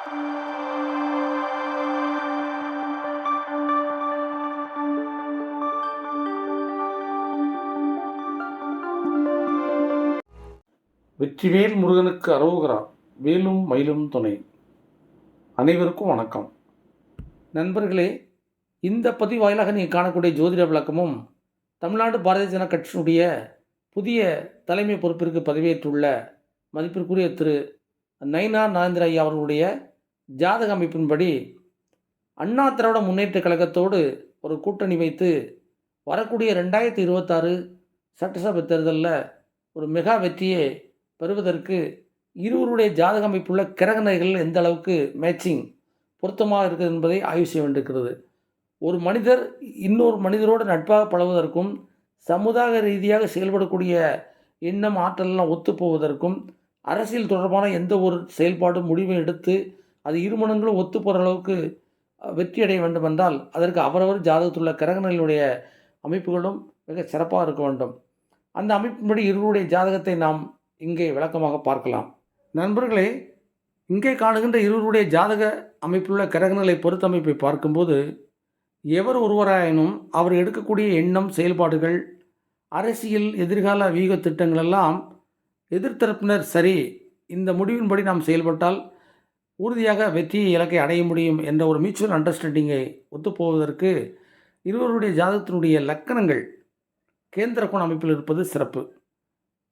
வெற்றிவேல் முருகனுக்கு அரோகரா வேலும் மயிலும் துணை. அனைவருக்கும் வணக்கம். நண்பர்களே இந்த பதிவு வாயிலாக நீங்கள் காணக்கூடிய ஜோதிட விளக்கமும் தமிழ்நாடு பாரதிய ஜனதா கட்சியினுடைய புதிய தலைமை பொறுப்பிற்கு பதவியேற்றுள்ள மதிப்பிற்குரிய திரு நைனா நாகேந்திர ஐயா அவர்களுடைய ஜாதக அமைப்பின்படி அண்ணா திராவிட முன்னேற்றக் கழகத்தோடு ஒரு கூட்டணி வைத்து வரக்கூடிய ரெண்டாயிரத்தி இருபத்தாறு சட்டசபை தேர்தலில் ஒரு மெகா வெற்றியை பெறுவதற்கு இருவருடைய ஜாதக அமைப்புள்ள கிரகணைகள் எந்த அளவுக்கு மேட்சிங் பொருத்தமாக இருக்குது என்பதை ஆய்வு செய்ய வேண்டியிருக்கிறது. ஒரு மனிதர் இன்னொரு மனிதரோடு நட்பாக பழகுவதற்கும் சமுதாய ரீதியாக செயல்படக்கூடிய எண்ணம் ஆற்றலெல்லாம் ஒத்துப்போவதற்கும் அரசியல் தொடர்பான எந்த ஒரு செயல்பாடும் முடிவை எடுத்து அது இருமணங்களும் ஒத்து போகிற அளவுக்கு வெற்றி அடைய வேண்டுமென்றால் அதற்கு அவரவர் ஜாதகத்துள்ள கிரகணங்களுடைய அமைப்புகளும் மிக சிறப்பாக இருக்க வேண்டும். அந்த அமைப்பின்படி இருவருடைய ஜாதகத்தை நாம் இங்கே விளக்கமாக பார்க்கலாம். நண்பர்களே இங்கே காணுகின்ற இருவருடைய ஜாதக அமைப்புள்ள கிரகங்களை பொறுத்தமைப்பை பார்க்கும்போது எவர் ஒருவராயினும் அவர் எடுக்கக்கூடிய எண்ணம் செயல்பாடுகள் அரசியல் எதிர்கால வீக திட்டங்கள் எல்லாம் எதிர்த்தரப்பினர் சரி இந்த முடிவின்படி நாம் செயல்பட்டால் உறுதியாக வெற்றி இலக்கை அடைய முடியும் என்ற ஒரு மியூச்சுவல் அண்டர்ஸ்டாண்டிங்கை ஒத்துப்போவதற்கு இருவருடைய ஜாதகத்தினுடைய லக்கணங்கள் கேந்திர கோண அமைப்பில் இருப்பது சிறப்பு.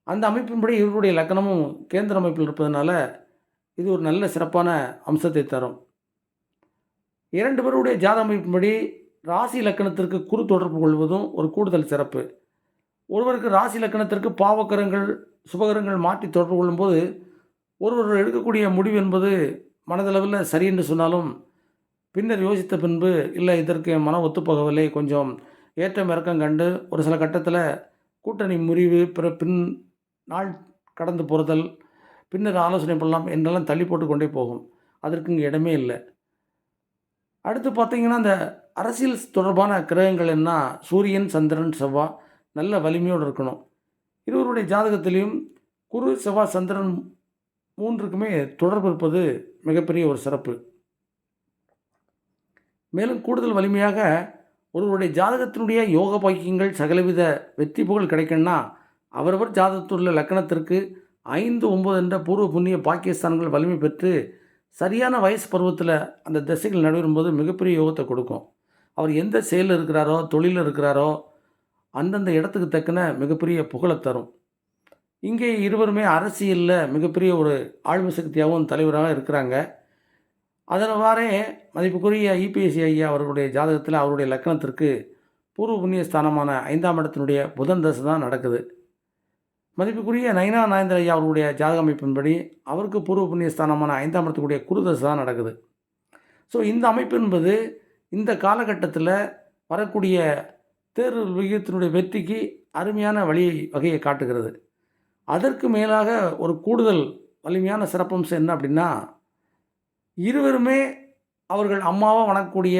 அந்த அமைப்பின்படி இவருடைய லக்கணமும் கேந்திர அமைப்பில் இருப்பதனால இது ஒரு நல்ல சிறப்பான அம்சத்தை தரும். இரண்டு பேருடைய ஜாத அமைப்பின்படி ராசி லக்கணத்திற்கு குறு தொடர்பு கொள்வதும் ஒரு கூடுதல் சிறப்பு. ஒருவருக்கு ராசி லக்கணத்திற்கு பாவக்கரங்கள் சுபகரங்கள் மாற்றி தொடர்பு கொள்ளும்போது ஒருவர் எடுக்கக்கூடிய முடிவு என்பது மனதளவில் சரி என்று சொன்னாலும் பின்னர் யோசித்த பின்பு இல்லை இதற்கு என் மன ஒத்துப்போகவில்லை. கொஞ்சம் ஏற்றம் இறக்கம் கண்டு ஒரு சில கட்டத்தில் கூட்டணி முறிவு பிற பின் நாள் கடந்து போகிறதல் பின்னர் ஆலோசனை பண்ணலாம் என்றெல்லாம் தள்ளி போட்டு கொண்டே போகும். அதற்கு இங்கே இடமே இல்லை. அடுத்து பார்த்தீங்கன்னா அந்த அரசியல் தொடர்பான கிரகங்கள் என்ன? சூரியன் சந்திரன் செவ்வாய் நல்ல வலிமையோடு இருக்கணும். இருவருடைய ஜாதகத்திலையும் குரு செவ்வாய் சந்திரன் மூன்றுக்குமே தொடர்பு இருப்பது மிகப்பெரிய ஒரு சிறப்பு. மேலும் கூடுதல் வலிமையாக ஒருவருடைய ஜாதகத்தினுடைய யோக பாக்கியங்கள் சகலவித வெற்றி புகழ் கிடைக்கணும்னா அவரவர் ஜாதகத்துள்ள லக்கணத்திற்கு ஐந்து ஒம்பது என்ற பூர்வ புண்ணிய பாக்கியஸ்தானங்கள் வலிமை பெற்று சரியான வயசு பருவத்தில் அந்த திசைகள் நடைபெறும்போது மிகப்பெரிய யோகத்தை கொடுக்கும். அவர் எந்த செயலில் இருக்கிறாரோ தொழிலில் இருக்கிறாரோ அந்தந்த இடத்துக்கு தக்கன மிகப்பெரிய புகழை தரும். இங்கே இருவருமே அரசியலில் மிகப்பெரிய ஒரு ஆழ்வு சக்தியாகவும் தலைவராக இருக்கிறாங்க. அதனவாறே மதிப்புக்குரிய இபிஎஸ்சி ஐயா அவர்களுடைய ஜாதகத்தில் அவருடைய லக்கணத்திற்கு பூர்வ புண்ணிய ஸ்தானமான ஐந்தாம் இடத்தினுடைய புதன் தசை தான் நடக்குது. மதிப்புக்குரிய நயனா நாயந்திர ஐயா அவருடைய ஜாதக அமைப்பின்படி அவருக்கு பூர்வ புண்ணிய ஸ்தானமான ஐந்தாம் இடத்துக்குரிய குரு தசை தான் நடக்குது. ஸோ இந்த அமைப்பு என்பது இந்த காலகட்டத்தில் வரக்கூடிய தேர்வு விகிதத்தினுடைய வெற்றிக்கு அருமையான வழி வகையை காட்டுகிறது. அதற்கு மேலாக ஒரு கூடுதல் வலிமையான சிறப்பம்சம் என்ன அப்படின்னா இருவருமே அவர்கள் அம்மாவை வணக்கக்கூடிய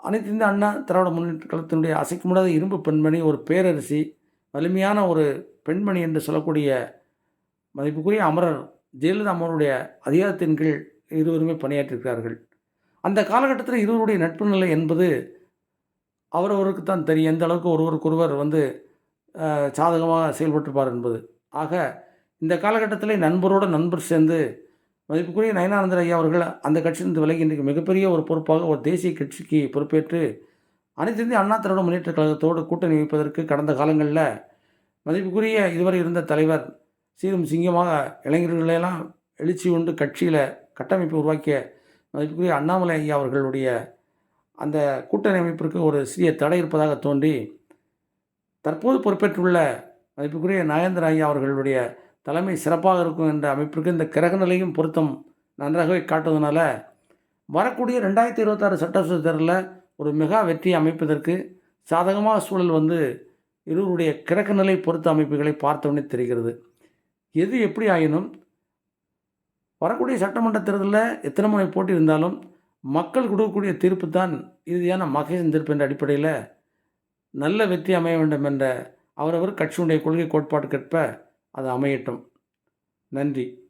அனைத்து இந்த அண்ணா திராவிட முன்னேற்ற கழகத்தினுடைய அசைக்க முடியாத இரும்பு பெண்மணி ஒரு பேரரசி வலிமையான ஒரு பெண்மணி என்று சொல்லக்கூடிய மதிப்புக்குரிய அமரர் ஜெயலலிதா அம்மனுடைய அதிகாரத்தின் கீழ் இருவருமே பணியாற்றியிருக்கிறார்கள். அந்த காலகட்டத்தில் இருவருடைய நட்பு நிலை என்பது அவரவருக்கு தான் தெரியும். எந்த அளவுக்கு ஒருவருக்கொருவர் வந்து சாதகமாக செயல்பட்டிருப்பார் என்பது. ஆக இந்த காலகட்டத்தில் நண்பரோடு நண்பர் சேர்ந்து மதிப்புக்குரிய நயனானந்தர் ஐயா அவர்கள் அந்த கட்சியிலிருந்து விலகி இன்றைக்கு மிகப்பெரிய ஒரு பொறுப்பாக ஒரு தேசிய கட்சிக்கு பொறுப்பேற்று அனைத்து இந்திய அண்ணா திராவிட முன்னேற்ற கழகத்தோடு கூட்டணி வைப்பதற்கு கடந்த காலங்களில் மதிப்புக்குரிய இதுவரை இருந்த தலைவர் சீரும் சிங்கமாக இளைஞர்களெல்லாம் எழுச்சி கொண்டு கட்சியில் கட்டமைப்பு உருவாக்கிய மதிப்புக்குரிய அண்ணாமலை ஐயா அவர்களுடைய அந்த கூட்டணி அமைப்பிற்கு ஒரு சிறிய தடை இருப்பதாக தோன்றி தற்போது பொறுப்பேற்றுள்ள மதிப்புக்குரிய நாகேந்திர ஐயா அவர்களுடைய தலைமை சிறப்பாக இருக்கும் என்ற அமைப்பிற்கு இந்த கிரக நிலையும் பொருத்தம் நன்றாகவே காட்டுவதனால வரக்கூடிய ரெண்டாயிரத்தி இருபத்தாறு சட்டசபை தேர்தலில் ஒரு மெகா வெற்றி அமைப்பதற்கு சாதகமாக சூழல் வந்து இருவருடைய கிரக நிலை பொருத்த அமைப்புகளை பார்த்தவொடனே தெரிகிறது. எது எப்படி ஆயினும் வரக்கூடிய சட்டமன்ற தேர்தலில் எத்தனை முறை போட்டி இருந்தாலும் மக்கள் கொடுக்கக்கூடிய தீர்ப்பு தான் இறுதியான மகேசன் தீர்ப்பு என்ற அடிப்படையில் நல்ல வெற்றி அமைய வேண்டும் என்ற அவரவர் கட்சியினுடைய கொள்கை கோட்பாட்டுக்கேற்ப அது அமையட்டும். நன்றி.